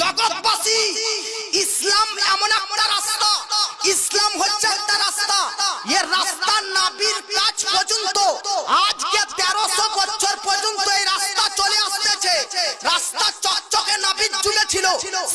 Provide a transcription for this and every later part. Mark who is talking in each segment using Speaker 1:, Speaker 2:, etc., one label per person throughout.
Speaker 1: জগৎবাসী, ইসলাম এমন একটা রাস্তা। ইসলাম হচ্ছে একটা রাস্তা। এ রাস্তা নাবির কাজ পর্যন্ত, আজকে তেরোশো বছর পর্যন্ত এই রাস্তা চলে আসতেছে। রাস্তা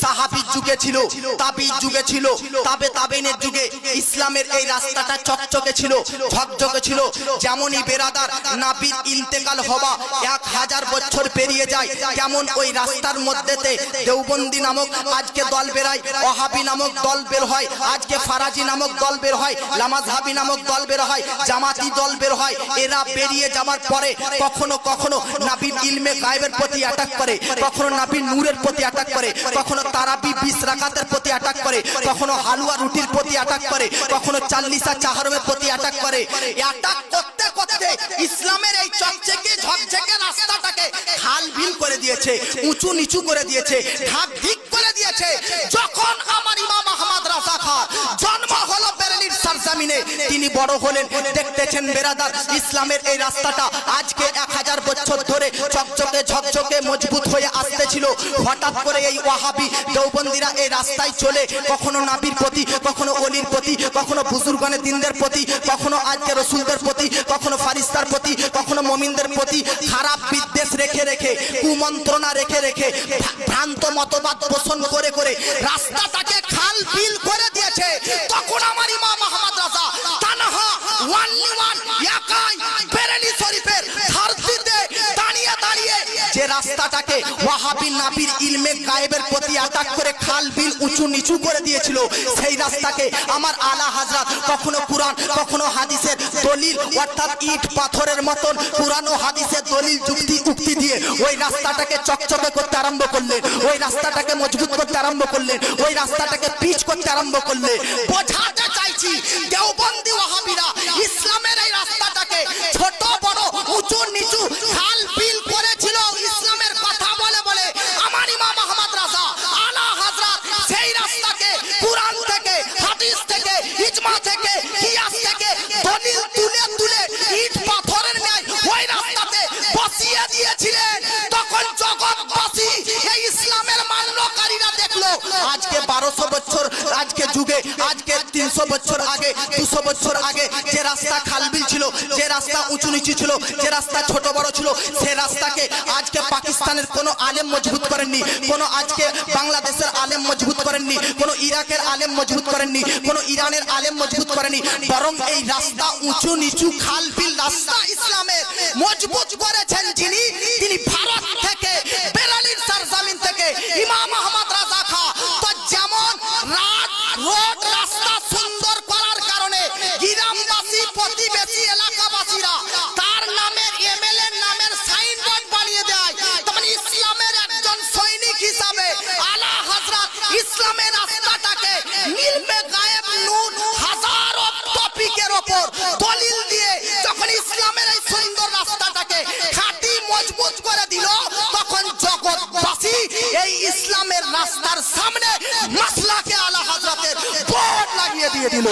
Speaker 1: সাহাবির যুগে ছিল, তাবির যুগে ছিল, তাবে তাবেনের যুগে ইসলামের এই রাস্তাটা চকচকে ছিল, ঝকঝকে ছিল। যেমনই বেরাদার নাবির ইন্তেকাল হওয়া এক হাজার বছর পেরিয়ে যায়, তেমন ওই রাস্তার মধ্যেতে দেওবন্দি নামক আজকে দল বেরায়, ওহাবি নামক দল বের হয়, আজকে ফারাজি নামক দল বের হয় লামাজহাবি নামক দল বের হয়, জামাতি দল বের হয়, এরা বেরিয়ে যাওয়ার পরে কখনো কখনো নাবির ইলমে গায়েবের প্রতি অ্যাটাক করে, কখনো নাবির নূরের প্রতি অ্যাটাক করে কখনো তারাবি বিশ রাকাতের প্রতি অ্যাটাক করে, কখনো হালুয়া রুটির প্রতি অ্যাটাক করে, কখনো চাল্লিশা চাহারমের প্রতি অ্যাটাক করে। অ্যাটাক করতে করতে ইসলামের এই চকচকে ঝকঝকে রাস্তাটাকে খাল বিল করে দিয়েছে, উঁচু নিচু করে দিয়েছে, ঢাক ঢিক করে দিয়েছে। তিনি বড় হলেন। দেখতেছেন বেরাদার, ইসলামের এই রাস্তাটা আজকে এক হাজার বছর ধরে চকচকে ঝকঝকে মজবুত হয়ে আসতেছিল। হঠাৎ করে এই ওয়াহাবি দেওবন্দিরা এই রাস্তায় চলে, কখনো নাবির প্রতি, কখনো অলির প্রতি, কখনো বুজুর্গনের দিনদের প্রতি, কখনো আজকে রসুলদের প্রতি, কখনো ফারিস্তার প্রতি, কখনো মমিনদের প্রতি খারাপ বিদ্বেষ রেখে রেখে, কুমন্ত্রণা রেখে রেখে ভ্রা- ভ্রান্ত মতবাদ পোষণ করে করে রাস্তাটাকে খাল বিল করে দিয়েছে। তখন আমার পাথরের মতন কোরআন হাদিসের দলিল যুক্তি উক্তি দিয়ে ওই রাস্তাটাকে চকচকে করতে আরম্ভ করলেন, ওই রাস্তাটাকে মজবুত করতে আরম্ভ করলেন, ওই রাস্তাটাকে পিচ করতে আরম্ভ করলেন। বোঝাতে আজকে বারোশো বছর, আজকে যুগে, আজকে তিনশো বছর আগে, দুশো বছর আগে যে রাস্তা খালবিল ছিল, যে রাস্তা উঁচু নিচু ছিল, যে রাস্তা ছোট বড় ছিল, সে রাস্তাকে আজকে পাকিস্তানের কোনো আলেম মজবুত করেননি, কোনো আজকে বাংলাদেশের আলেম মজবুত করেননি, কোনো ইরাকের আলেম মজবুত করেননি, কোনো ইরানের আলেম মজবুত করেনি বরং এই রাস্তা উঁচু নিচু খাল বিল রাস্তা ইসলামের মজবুত করেছেন যিনি, তিনি ভারত থেকে, বেরালির সরজমিন থেকে, ইমাম আহমদ ওপর দলিল দিয়ে যখন ইসলামের এই সুন্দর রাস্তাটাকে খাঁটি, মজবুত করে দিল, তখন জগৎবাসী এই ইসলামের রাস্তার সামনে মাসলাকে আলা হযরতের বোর্ড লাগিয়ে দিয়ে দিল।